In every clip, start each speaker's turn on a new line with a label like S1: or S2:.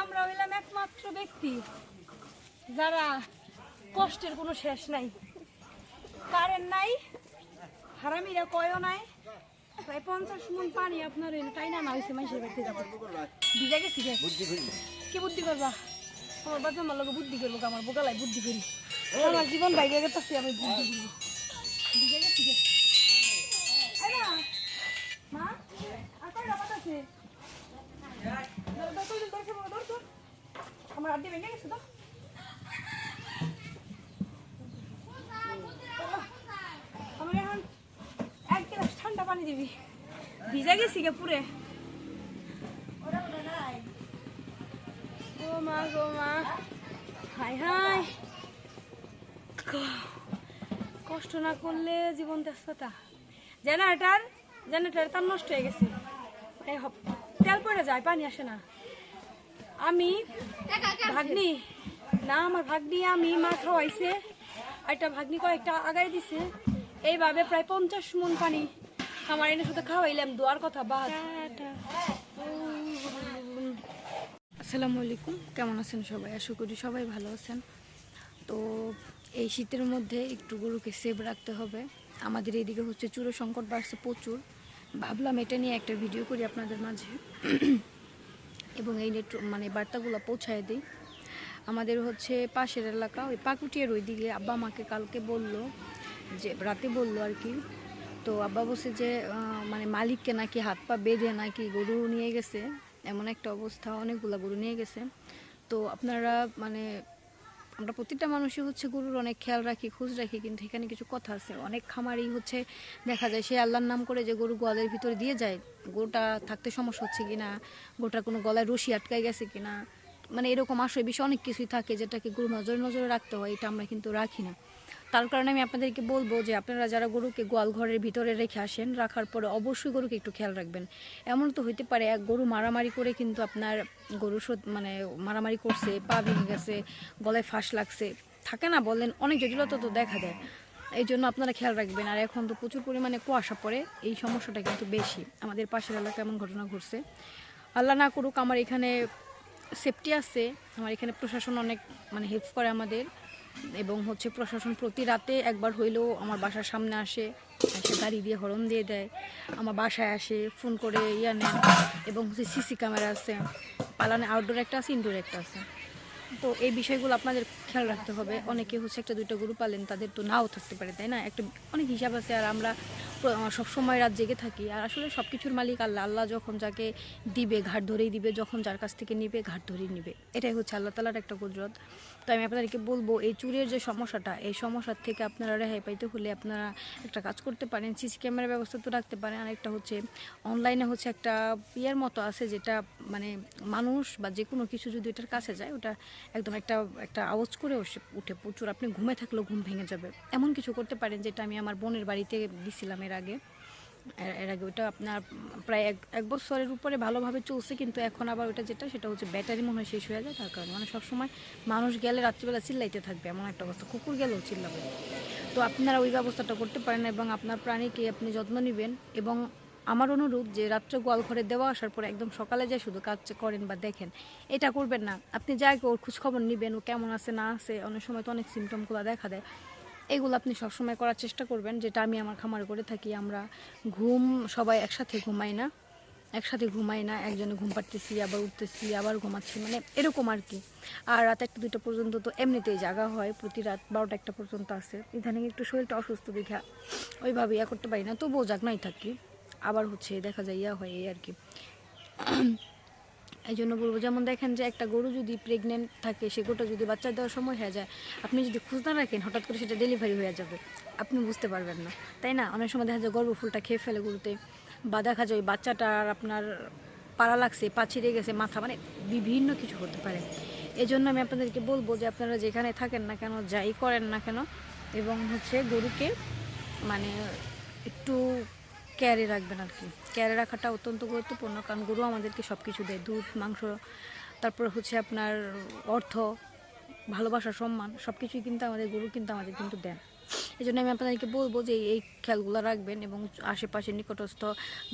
S1: আমরা হইলাম একমাত্র ব্যক্তি যারা কষ্টের কোনো শেষ নাই। কারেন্ট নাই, হারামিরা কয়ও নাই। প্রায় পঞ্চাশ মন পানি আপনার তাই না হয়েছে মাইসের যাব। ভিজা গেছি গে। কি বুদ্ধি করবা? আমার বাপে আমার লোক বুদ্ধি করব আমার বোকালাই বুদ্ধি করি। আমার জীবন বাইরে গেছে আমি বুদ্ধি করব ভিজা গেছি গে। মা আছে। আমার আড্ডি ভেঙে গেছে তো। আমার এখন এক গ্লাস ঠান্ডা পানি দিবি। ভিজে গেছি গে পুরে ও মা গো মা। হাই হাই। কষ্ট না করলে জীবন তেজপাতা জেনারেটার জেনারেটার তার নষ্ট হয়ে গেছে। তেল পড়ে যায়, পানি আসে না। আমি ভাগ্নি, না, আমার ভাগ্নি আমি মা খাওয়াইছে। একটা ভাগ্নি কয়েকটা আগাই দিছে। এইভাবে প্রায় পঞ্চাশ মন পানি আমার এনে শুধু খাওয়াইলাম, দোয়ার কথা বাদ। আসসালামু আলাইকুম। কেমন আছেন সবাই? আশা করি সবাই ভালো আছেন। তো এই শীতের মধ্যে একটু গরুকে সেভ রাখতে হবে। আমাদের এইদিকে হচ্ছে চুরো সংকট বাড়ছে প্রচুর। ভাবলাম এটা নিয়ে একটা ভিডিও করি আপনাদের মাঝে। এবং এই নেট মানে বার্তাগুলো পৌঁছায় দিই। আমাদের হচ্ছে পাশের এলাকা, ওই পাকুটিয়ার ওই দিকে আব্বা আমাকে কালকে বলল যে, রাতে বলল আর কি। তো আব্বা বলছে যে মানে মালিককে নাকি হাত পা বেঁধে নাকি গরু নিয়ে গেছে। এমন একটা অবস্থা, অনেকগুলা গরু নিয়ে গেছে। তো আপনারা মানে আমরা প্রতিটা মানুষই হচ্ছে গরুর অনেক খেয়াল রাখি, খোঁজ রাখি, কিন্তু এখানে কিছু কথা আছে। অনেক খামারই হচ্ছে দেখা যায় সে আল্লাহর নাম করে যে গরু গোয়ালের ভিতরে দিয়ে যায় গরুটা থাকতে সমস্যা হচ্ছে কিনা গরুটার কোনো গলায় রশি আটকায় গেছে কিনা মানে এরকম আসলে বিষয় অনেক কিছুই থাকে যেটাকে গরু নজরে নজরে রাখতে হয়, এটা আমরা কিন্তু রাখি না। তার কারণে আমি আপনাদেরকে বলব যে আপনারা যারা গরুকে গোয়াল ঘরের ভিতরে রেখে আসেন, রাখার পরে অবশ্যই গরুকে একটু খেয়াল রাখবেন। এমন তো হইতে পারে এক গরু মারামারি করে কিন্তু আপনার গরু মানে মারামারি করছে, পা ভেঙে গেছে, গলায় ফাঁস লাগছে। থাকে না, বলেন, অনেক জটিলতা তো দেখা দেয়। এই জন্য আপনারা খেয়াল রাখবেন। আর এখন তো প্রচুর পরিমাণে কুয়াশা পড়ে, এই সমস্যাটা কিন্তু বেশি। আমাদের পাশের এলাকায় এমন ঘটনা ঘটছে। আল্লাহ না করুক, আমার এখানে সেফটি আছে। আমার এখানে প্রশাসন অনেক মানে হেল্প করে আমাদের। এবং হচ্ছে প্রশাসন প্রতি রাতে একবার হইলেও আমার বাসার সামনে আসে, এসে গাড়ি দিয়ে হরণ দিয়ে দেয়, আমার বাসায় আসে, ফোন করে ইয়া নেন এবং হচ্ছে সিসি ক্যামেরা আছে, পালানে আউটডোর একটা আছে ইনডোর একটা আছে। তো এই বিষয়গুলো আপনাদের খেয়াল রাখতে হবে, অনেকে হচ্ছে একটা দুইটা গরু পালেন, তাদের তো নাও থাকতে পারে, তাই না? একটা অনেক হিসাব আছে আর আমরা সব সময় রাত জেগে থাকি। আর আসলে সব কিছুর মালিক আল্লাহ। আল্লাহ যখন যাকে দিবে, ঘাট ধরেই দিবে, যখন যার কাছ থেকে নিবে, ঘাট ধরেই নিবে। এটাই হচ্ছে আল্লাহ তালার একটা কুদরত। তো আমি আপনাদেরকে বলব, এই চুরের যে সমস্যাটা, এই সমস্যার থেকে আপনারা রেহাই পাইতে হলে আপনারা একটা কাজ করতে পারেন। সিসি ক্যামেরার ব্যবস্থা তো রাখতে পারেন। আর একটা হচ্ছে, অনলাইনে হচ্ছে একটা ইয়ের মতো আছে যেটা মানে মানুষ বা যে কোনো কিছু যদি এটার কাছে যায়, ওটা একদম একটা একটা আওয়াজ করে উঠে প্রচুর। আপনি ঘুমে থাকলেও ঘুম ভেঙে যাবে। এমন কিছু করতে পারেন যেটা আমি আমার বোনের বাড়িতে দিছিলাম এর আগে। এর- আগে ওটা আপনার প্রায় এক এক বছরের উপরে ভালোভাবে চলছে, কিন্তু এখন আবার ওটা যেটা, সেটা হচ্ছে ব্যাটারি মনে হয় শেষ হয়ে যায়, তার কারণে। মানে সবসময় মানুষ গেলে রাত্রিবেলা চিল্লাইতে থাকবে, এমন একটা অবস্থা। কুকুর গেলেও চিল্লাবে। তো আপনারা ওই ব্যবস্থাটা করতে পারেন এবং আপনার প্রাণীকে আপনি যত্ন নেবেন এবং আমার অনুরোধ যে রাত্রে গোয়াল ঘরে দেওয়া আসার পরে একদম সকালে যায় শুধু কাজ করেন বা দেখেন, এটা করবেন না। আপনি যাই ওর খোঁজ খবর নেবেন, ও কেমন আছে, না আছে, অনেক সময় তো অনেক সিমটমগুলো দেখা দেয়। এগুলো আপনি সবসময় করার চেষ্টা করবেন, যেটা আমি আমার খামারে করে থাকি। আমরা ঘুম, সবাই একসাথে ঘুমাই না, একসাথে ঘুমাই না, একজনে ঘুম পাড়তেছি, আবার উঠতেছি, আবার ঘুমাচ্ছি মানে এরকম আর কি। আর রাত একটা, দুইটা পর্যন্ত তো এমনিতেই জাগা হয়, প্রতি রাত বারোটা একটা পর্যন্ত আছে। ইদানিং একটু শরীরটা অসুস্থ দেখা, ওইভাবে ইয়া করতে পারি না, তবুও জাগনাই থাকি। আবার হচ্ছে দেখা যায় ইয়া হয় এই আর কি। এই জন্য বলব, যেমন দেখেন যে একটা গরু যদি প্রেগনেন্ট থাকে, সে গরুটা যদি বাচ্চা দেওয়ার সময় হয়ে যায়, আপনি যদি খোঁজ না রাখেন, হঠাৎ করে সেটা ডেলিভারি হয়ে যাবে, আপনি বুঝতে পারবেন না। তাই না? অনেক সময় দেখা যায় গর্ভফুলটা খেয়ে ফেলে গরুতে, বা দেখা যায় ওই বাচ্চাটার আপনার পাড়া লাগছে, পা ছিঁড়ে গেছে, মাথা মানে বিভিন্ন কিছু হতে পারে। এই জন্য আমি আপনাদেরকে বলব যে আপনারা যেখানে থাকেন না কেন, যাই করেন না কেন, এবং হচ্ছে গরুকে মানে একটু কেয়ারে রাখবেন আর কি। কেয়ারে রাখাটা অত্যন্ত গুরুত্বপূর্ণ, কারণ গরু আমাদেরকে সব কিছু দেয়, দুধ, মাংস, তারপর হচ্ছে আপনার অর্থ, ভালোবাসা, সম্মান সব কিছুই কিন্তু আমাদের, গরু কিন্তু আমাদের কিন্তু দেন। এই জন্য আমি আপনাদেরকে বলব যে এই খেয়ালগুলো রাখবেন এবং আশেপাশে নিকটস্থ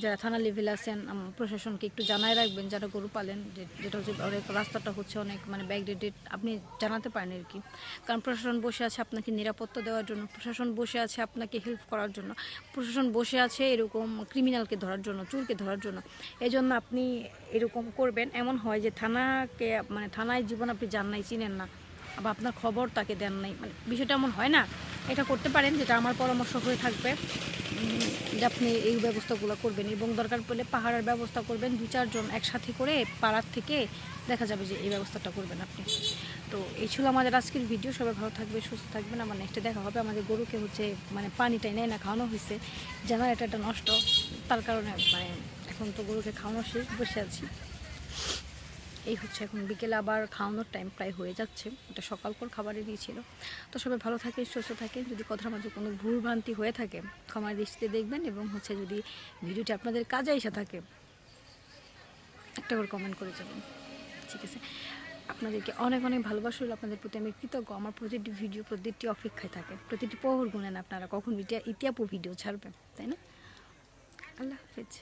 S1: যারা থানা লেভেল আছেন প্রশাসনকে একটু জানায় রাখবেন, যারা গরু পালেন যেটা হচ্ছে অনেক রাস্তাটা হচ্ছে অনেক মানে ব্যাকডেটেড আপনি জানাতে পারেন আর কি। কারণ প্রশাসন বসে আছে আপনাকে নিরাপত্তা দেওয়ার জন্য, প্রশাসন বসে আছে আপনাকে হেল্প করার জন্য, প্রশাসন বসে আছে এরকম ক্রিমিনালকে ধরার জন্য, চুরকে ধরার জন্য। এই জন্য আপনি এরকম করবেন। এমন হয় যে থানাকে মানে থানায় জীবন আপনি যান নাই, চিনেন না, বা আপনার খবর তাকে দেন নাই মানে বিষয়টা এমন হয় না। এটা করতে পারেন, যেটা আমার পরামর্শ হয়ে থাকবে। যে আপনি এই ব্যবস্থাগুলো করবেন এবং দরকার পড়লে পাহাড়ের ব্যবস্থা করবেন, দু চারজন একসাথে করে পাড়ার থেকে দেখা যাবে যে এই ব্যবস্থাটা করবেন আপনি। তো এই ছিল আমাদের আজকের ভিডিও। সবাই ভালো থাকবে সুস্থ থাকবেন। আমার নেক্সটে দেখা হবে। আমাদের গরুকে হচ্ছে মানে পানিটাই নেয় না, খাওয়ানো হয়েছে। জেনারেটারটা নষ্ট। তার কারণে মানে এখন তো গরুকে খাওয়ানো শেষ, বসে আছি। এই হচ্ছে এখন বিকেলে, আবার খাওয়ানোর টাইম প্রায় হয়ে যাচ্ছে। এটা সকালকর খাবারে দিয়েছিল। তো সবাই ভালো থাকে, সুস্থ থাকে। যদি কথার মাঝে কোনো ভুল ভ্রান্তি হয়ে থাকে ক্ষমার দৃষ্টিতে দেখবেন এবং হচ্ছে যদি ভিডিওটি আপনাদের কাজে এসে থাকে, একটা করে কমেন্ট করে যাবেন। ঠিক আছে? আপনাদেরকে অনেক অনেক ভালোবাসা হলো আপনাদের প্রতি আমি কৃতজ্ঞ। আমার প্রতিটি ভিডিও প্রতিটি অপেক্ষায় থাকে। প্রতিটি প্রহর গুনেন আপনারা কখন ইতিয়া ইতিয়াপু ভিডিও ছাড়বেন, তাই না? আল্লাহ হাফেজ।